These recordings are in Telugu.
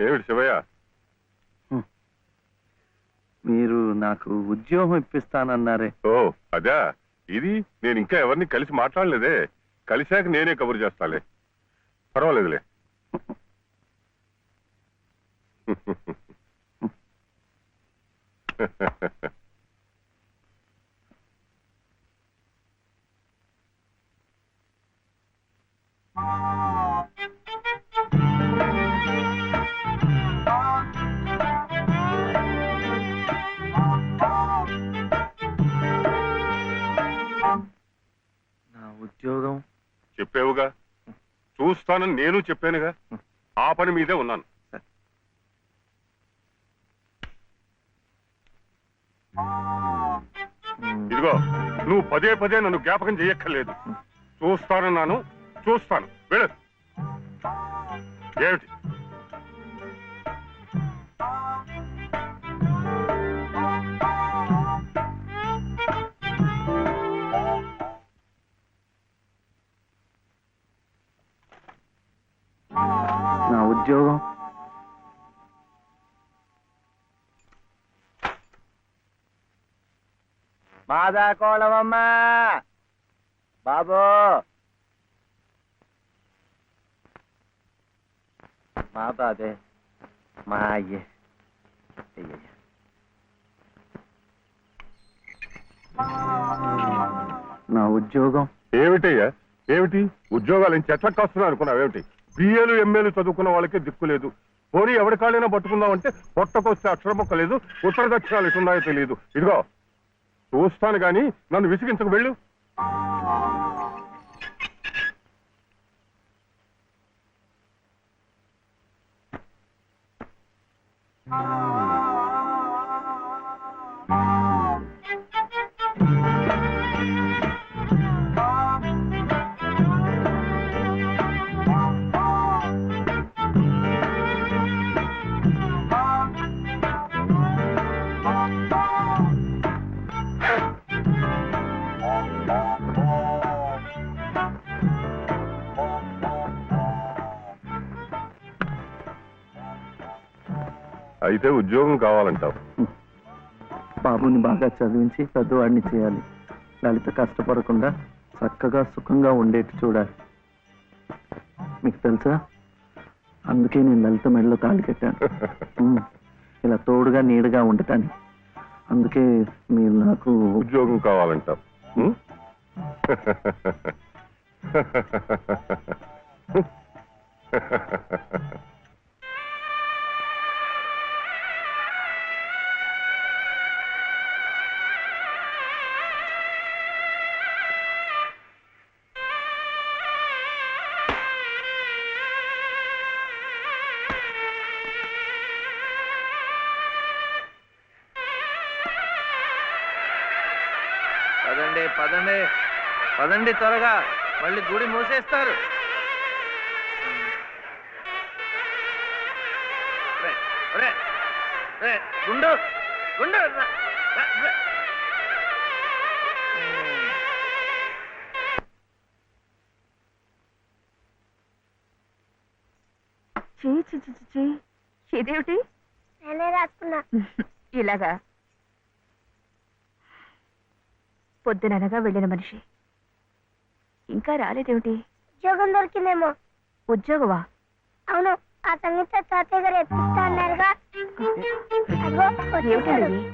ఏమిటి శివయ్య? మీరు నాకు ఉద్యోగం ఇప్పిస్తానన్నారే. ఓ అదా? ఇది నేను ఇంకా ఎవరిని కలిసి మాట్లాడలేదే. కలిశాక నేనే కబురు చేస్తాలే. పర్వాలేదులే. నా ఉద్యోగం. చెప్పావుగా? చూస్తానని నేను చెప్పానుగా? ఆ పని మీదే ఉన్నాను. ఇదిగో నువ్వు పదే పదే నన్ను జ్ఞాపకం చేయక్కర్లేదు. చూస్తానన్నాను చూస్తాను. వెళ్ళు. ఏమిటి? నా ఉద్యోగం. మాదా కోళమమ్మా బాబు. అయ్యే. అయ్యయ్య. నా ఉద్యోగం. ఏమిటయ్యా? ఏమిటి? ఉద్యోగాలు ఏం చెట్లకు కాస్తున్నా అనుకున్నావు? ఏమిటి? బిఏలు ఎంఏలు చదువుకున్న వాళ్ళకే దిక్కు లేదు. పోనీ ఎవరి కాళ్ళైనా పట్టుకుందామంటే పొట్టకొస్తే అక్షర మొక్క లేదు ఉత్తర దక్షిణాలు ఎటున్నాయో తెలియదు. ఇదిగో చూస్తాను గాని నన్ను విసిగించకు వెళ్ళు. అయితే ఉద్యోగం కావాలంటావు. బాబుని బాగా చదివించి పెద్దవాడిని చేయాలి. లలిత కష్టపడకుండా చక్కగా సుఖంగా ఉండేట్టు చూడాలి. మీకు తెలుసా? అందుకే నేను లలిత మెడలో తాళి కట్టాను. ఇలా తోడుగా నీడగా ఉండటాన్ని అందుకే మీరు నాకు ఉద్యోగం కావాలంటావు. పదండి. పదండి త్వరగా. మళ్ళీ గుడి మూసేస్తారు. గుండు గుండు రా, రా, రా. ఉమ్. చీ చీ చీ చీ, చీ. ఇదేమిటి నేనే రాసుకున్నా. ఇలాగా. పొద్దుననగా వెళ్ళిన మనిషి. ఇంకా రాలేదేమిటి? ఉద్యోగం దొరికిందేమో. ఉద్యోగవా అవును ఆ సంగీత తాతయ్య గారు ఎప్పిస్తా అన్నారుగా. అదిగో వచ్చేసాడు. ఏమిటండి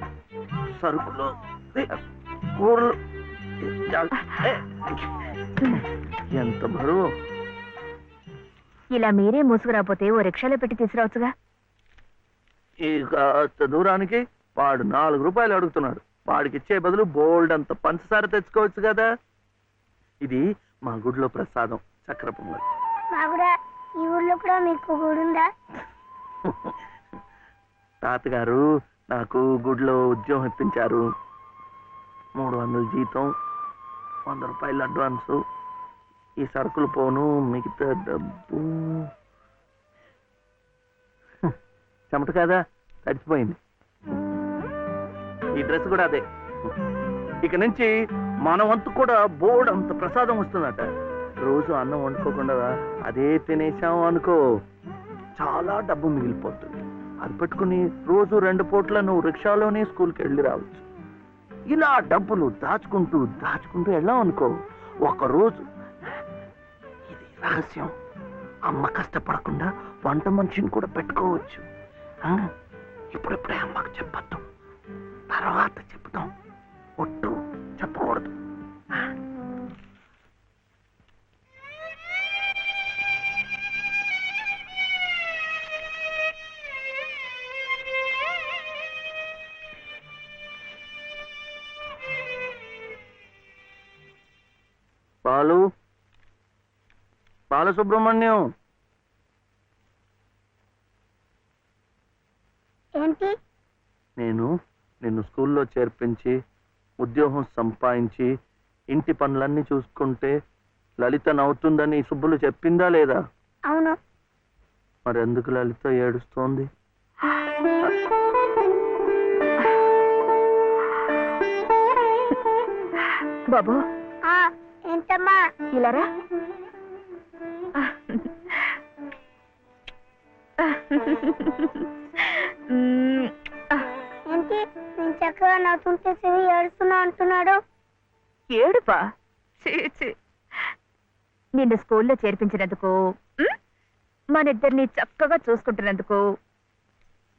సరుకులు కూరలు. ఏ, ఎంత బరువు. ఇలా మీరే మోసుకురాపోతే ఓ రిక్షాలో పెట్టి తీసుకురావచ్చుగా? ఈ కాస్త దూరానికి వాడు నాలుగు రూపాయలు అడుగుతున్నాడు. వాడికి ఇచ్చే బదులు బోల్డ్ అంత పంచదార తెచ్చుకోవచ్చు కదా. ఇది మా గుడిలో ప్రసాదం చక్ర పొంగల్. ఈ కూడా మీకు తాతగారు నాకు గుడిలో ఉద్యోగం ఇప్పించారు. మూడు వందల జీతం వంద రూపాయలు అడ్వాన్సు ఈ సరుకులు పోను మిగతా డబ్బు. చెమట కదా? తడిచిపోయింది. ఈ డ్రెస్ కూడా అదే. ఇక నుంచి మన వంతు కూడా బోర్డు అంత ప్రసాదం వస్తుందట. రోజు అన్నం వండుకోకుండా అదే తినేసాం అనుకో చాలా డబ్బు మిగిలిపోతుంది. అది పెట్టుకుని రోజు రెండు పూట్ల నువ్వు రిక్షాలోనే స్కూల్కి వెళ్ళి రావచ్చు. ఇలా డబ్బులు దాచుకుంటూ దాచుకుంటూ వెళ్ళాం అనుకో ఒక రోజు ఇది రహస్యం. అమ్మ కష్టపడకుండా వంట మనిషిని కూడా పెట్టుకోవచ్చు. ఇప్పుడిప్పుడే అమ్మకు చెప్పద్దు. తర్వాత చెప్తాం ఒట్టు చెప్పకూడదు. బాలు? బాలసుబ్రహ్మణ్యం? ఏంటి నేను నిన్ను స్కూల్లో చేర్పించి ఉద్యోగం సంపాదించి ఇంటి పనులన్నీ చూసుకుంటే లలిత నవ్వుతుందని సుబ్బులు చెప్పిందా లేదా? అవును. మరి ఎందుకు లలిత ఏడుస్తోంది? బాబు. ఆ ఏంటమ్మా? ఇలారా. ఏంటి? చక్కగా నవ్వుతుంటే శివి ఏడుస్తున్నా అంటున్నాడు. ఏడుపా? ఛీ, ఛీ. నిన్ను స్కూల్లో చేర్పించినందుకు మ్? మనిద్దరిని చక్కగా చూసుకుంటున్నందుకు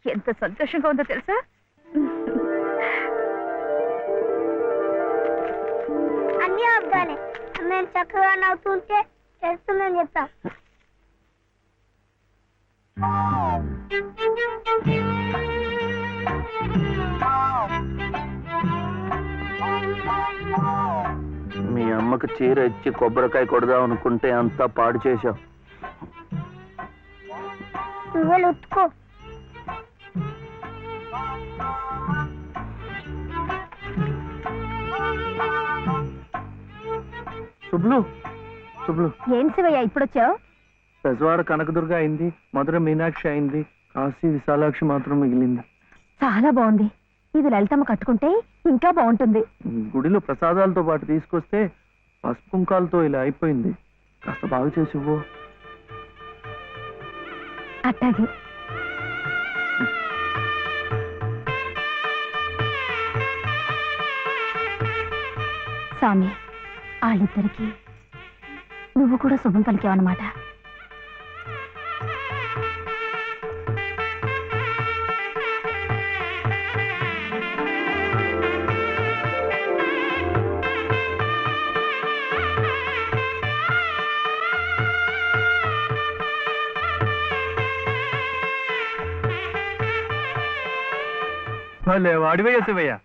ఎంత సంతోషంగా ఉందో తెలుసా? అన్ని అబ్బాలే మేము చక్కగా నవ్వుతుంటే ఏడుస్తుందని చెప్తాం. అమ్మకు చీర ఇచ్చి కొబ్బరికాయ కొడదాం అనుకుంటే అంతా పాడు చేశావు. నువ్వే ఉత్తుకో శుభ్లు శుభ్లు ఏం శివయ్య ఇప్పుడొచ్చావు? పెజవాడ కనకదుర్గ అయింది మధుర మీనాక్షి అయింది కాశీ విశాలాక్షి మాత్రం మిగిలింది. చాలా బాగుంది. ఇది లలితమ్మ కట్టుకుంటే ఇంకా బాగుంటుంది. గుడిలో ప్రసాదాలతో పాటు తీసుకొస్తే పసుపుంకాలతో ఇలా అయిపోయింది. కాస్త బాగా చేసి ఇవ్వు. అట్టాగే. స్వామి వాళ్ళిద్దరికి నువ్వు కూడా శుభం పలికావన్నమాట. భలే వాడివయ్యా శివయ్య.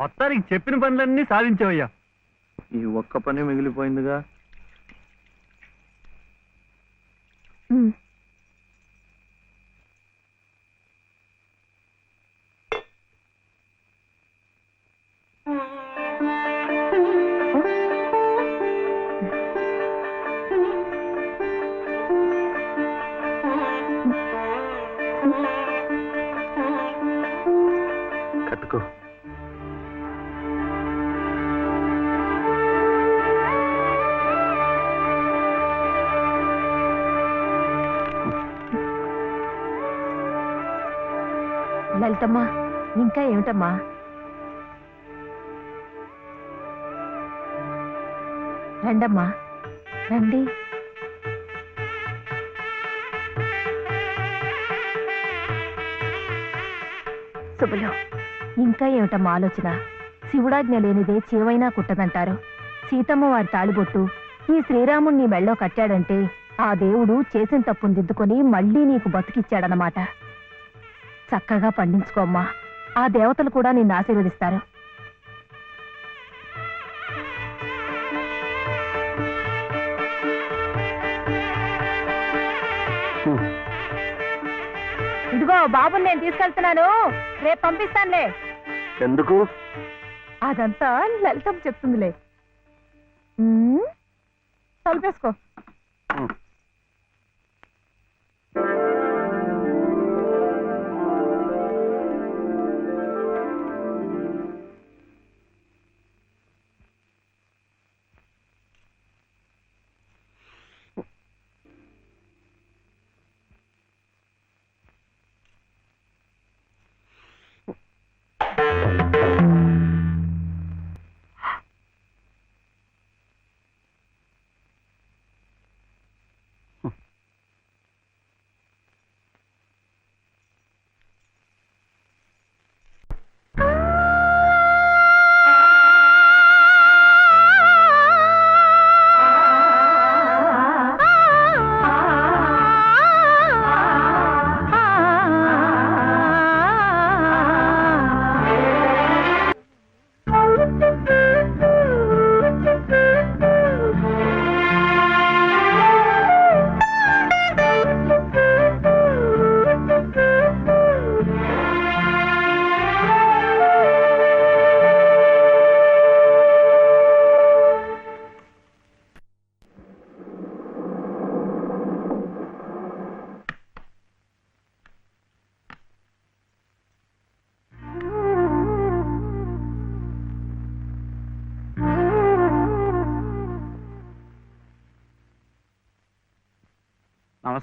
మొత్తానికి చెప్పిన పనులన్నీ సాధించవయ్యా. ఈ ఒక్క పని మిగిలిపోయిందిగా. లలితమ్మా ఇంకా ఏమిటమ్మా? రండమ్మా రండి. శుభలో ఇంకా ఏమిటమ్మా ఆలోచన? శివుడాజ్ఞ లేనిదే చేవైనా కుట్టదంటారు. సీతమ్మ వారి తాళిబొట్టు ఈ శ్రీరాముణ్ణి మెళ్ళో కట్టాడంటే ఆ దేవుడు చేసిన తప్పును దిద్దుకొని మళ్ళీ నీకు బతికిచ్చాడనమాట చక్కగా పండించుకోమ్మా ఆ దేవతలు కూడా నిన్ను ఆశీర్వదిస్తారు. ఇదిగో బాబుని నేను తీసుకెళ్తున్నాను. రేపు పంపిస్తానులే. ఎందుకు? అదంతా లలితం చెప్తుందిలే. తలుపేసుకో.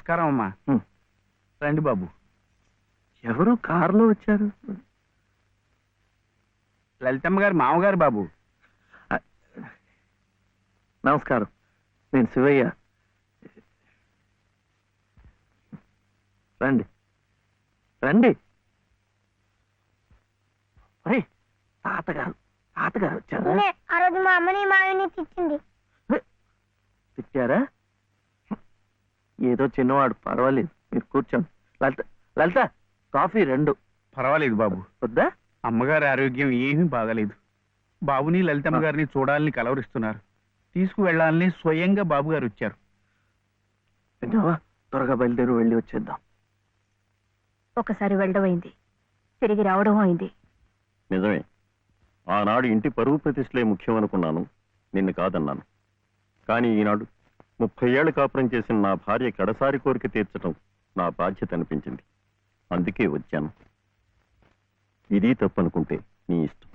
నమస్కారం అమ్మా. రండి బాబు. ఎవరు కారులో వచ్చారు? లలితమ్మ గారు మామగారు బాబు. నమస్కారం. నేను శివయ్య. రండి. రండి. తాతగారు తాతగారు వచ్చారా? ఆ రోజు మా అమ్మని మావిని తిట్టింది. తిట్టారా? ఏదో చిన్నవాడు పర్వాలేదు. మీరు కూర్చోండి. లలిత లలిత కాఫీ రెండు. పర్వాలేదు బాబు. వద్దా? అమ్మగారి ఆరోగ్యం ఏమీ బాగలేదు. బాబుని లలితమ్మ గారిని చూడాలని కలవరిస్తున్నారు. తీసుకువెళ్ళాలని స్వయంగా బాబు గారు వచ్చారు. విన్నావా? త్వరగా బయలుదేరి వెళ్ళి వచ్చేద్దాం. ఒకసారి వెళ్ళడం అయింది. తిరిగి రావడం అయింది. నిజమే. ఆనాడు ఇంటి పరువు ప్రతిష్టలే ముఖ్యం అనుకున్నాను నిన్ను కాదన్నాను. కానీ ఈనాడు ముప్పై ఏళ్ళు కాపురం చేసిన నా భార్య కడసారి కోరిక తీర్చడం నా బాధ్యత అనిపించింది. అందుకే వచ్చాను. ఇది తప్పనుకుంటే నీ ఇష్టం.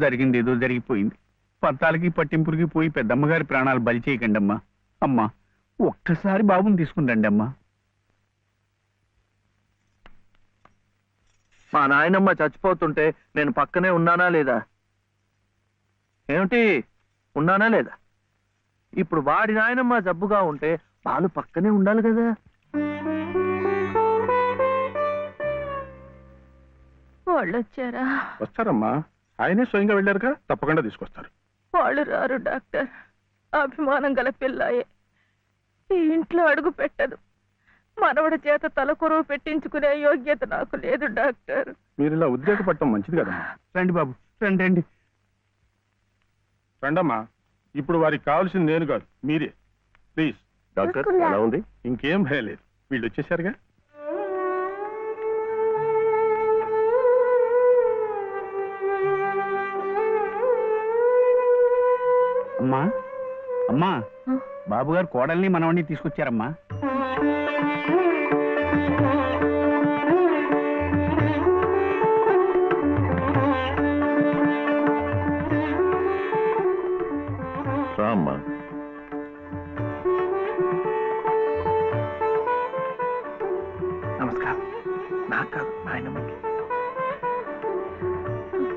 జరిగింది ఏదో జరిగిపోయింది. పత్తాలకి పట్టింపులకి పోయి పెద్దమ్మగారి ప్రాణాలు బలి చేయకండి అమ్మా అమ్మా ఒక్కసారి బాబుని తీసుకుని రండి అమ్మా. మా నాయనమ్మ చచ్చిపోతుంటే నేను పక్కనే ఉన్నానా లేదా? ఏమిటి? ఉన్నానా లేదా? ఇప్పుడు వాడి నాయనమ్మ జబ్బుగా ఉంటే వాళ్ళు పక్కనే ఉండాలి కదా. వాళ్ళు వచ్చారా వస్తారమ్మా. ఆయనే స్వయంగా వెళ్ళారుగా? తప్పకుండా తీసుకొస్తారు. వాళ్ళు రారు డాక్టర్. అభిమానం గల పిల్లాయే. ఈ ఇంట్లో అడుగు పెట్టదు. మనవడి చేత తలకొరువు పెట్టించుకునే యోగ్యత నాకు లేదు డాక్టర్. మీరు ఇలా ఉద్రేకపడటం మంచిది కదమ్మా. రండి బాబు రండి రండి. రండమ్మా ఇప్పుడు వారికి కావాల్సింది నేను కాదు మీరే. ప్లీజ్ డాక్టర్ చూసుకుందా? ఎలా ఉంది? ఇంకేం భయం లేదు. వీళ్ళు వచ్చేసారుగా? అమ్మా అమ్మా? బాబు గారు కోడల్ని మనవడిని తీసుకొచ్చారమ్మా. నమస్కారం. నాకు కాదు నాయనమ్మకి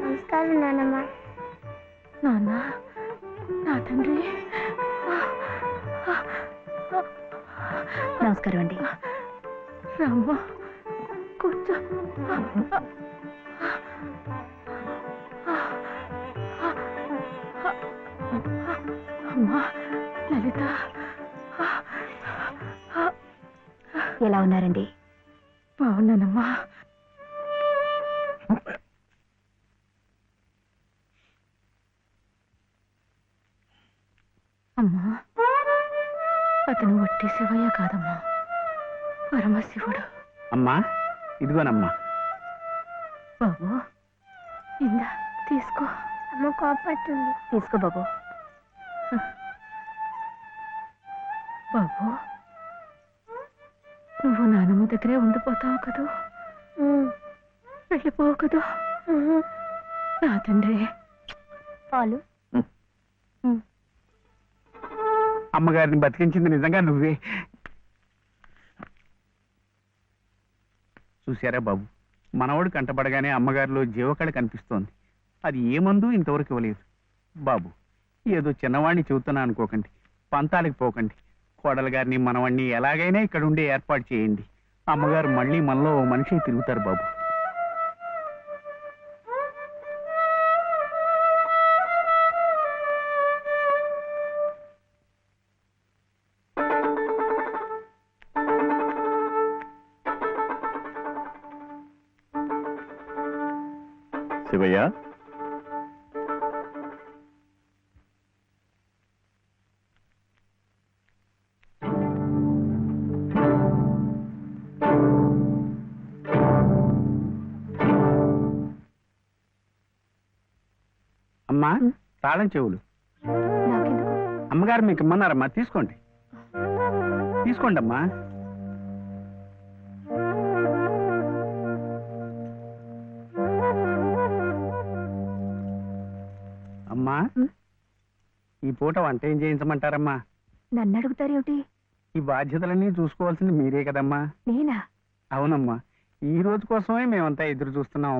నమస్కారం నాన్నమ్మ నాన్న నా తండ్రి. నమస్కారం అండి. రామ్మ కూర్చో. అమ్మా లలిత. ఎలా ఉన్నారండి? బాగున్నానమ్మా. అమ్మా అతను వట్టి శివయ్య కాదమ్మా. పరమశివుడు. అమ్మా ఇదిగోనమ్మా. బాబు ఇందా తీసుకో. అమ్మ కోపడుతుంది. తీసుకో బాబు. బాబు నువ్వు నానమ్మ దగ్గరే ఉండిపోతావు కదూ? వెళ్ళిపోవు కదూ. నా తండ్రి. పాలు. అమ్మగారిని బతికించింది నిజంగా నువ్వే. చూశారా బాబు? మనవడు కంటపడగానే అమ్మగారిలో జీవకళ కనిపిస్తోంది. అది ఏ మందు ఇంతవరకు ఇవ్వలేదు. బాబు ఏదో చిన్నవాడిని చెబుతున్నా అనుకోకండి. పంతాలకు పోకండి. కోడలు గారిని మనవణ్ణి ఎలాగైనా ఇక్కడ ఉండే ఏర్పాటు చేయండి. అమ్మగారు మళ్ళీ మనలో ఓ మనిషి తిరుగుతారు బాబు. అమ్మా. తాళం చెవులు. అమ్మగారు మీకు ఇమ్మన్నారమ్మా తీసుకోండి. తీసుకోండి అమ్మా అమ్మా? ఈ పూట వంట ఏం చేయించమంటారమ్మా? నన్ను అడుగుతారేమిటి? ఈ బాధ్యతలన్నీ చూసుకోవాల్సింది మీరే కదమ్మా. నేనా? అవునమ్మా. ఈ రోజు కోసమే మేమంతా ఎదురు చూస్తున్నాం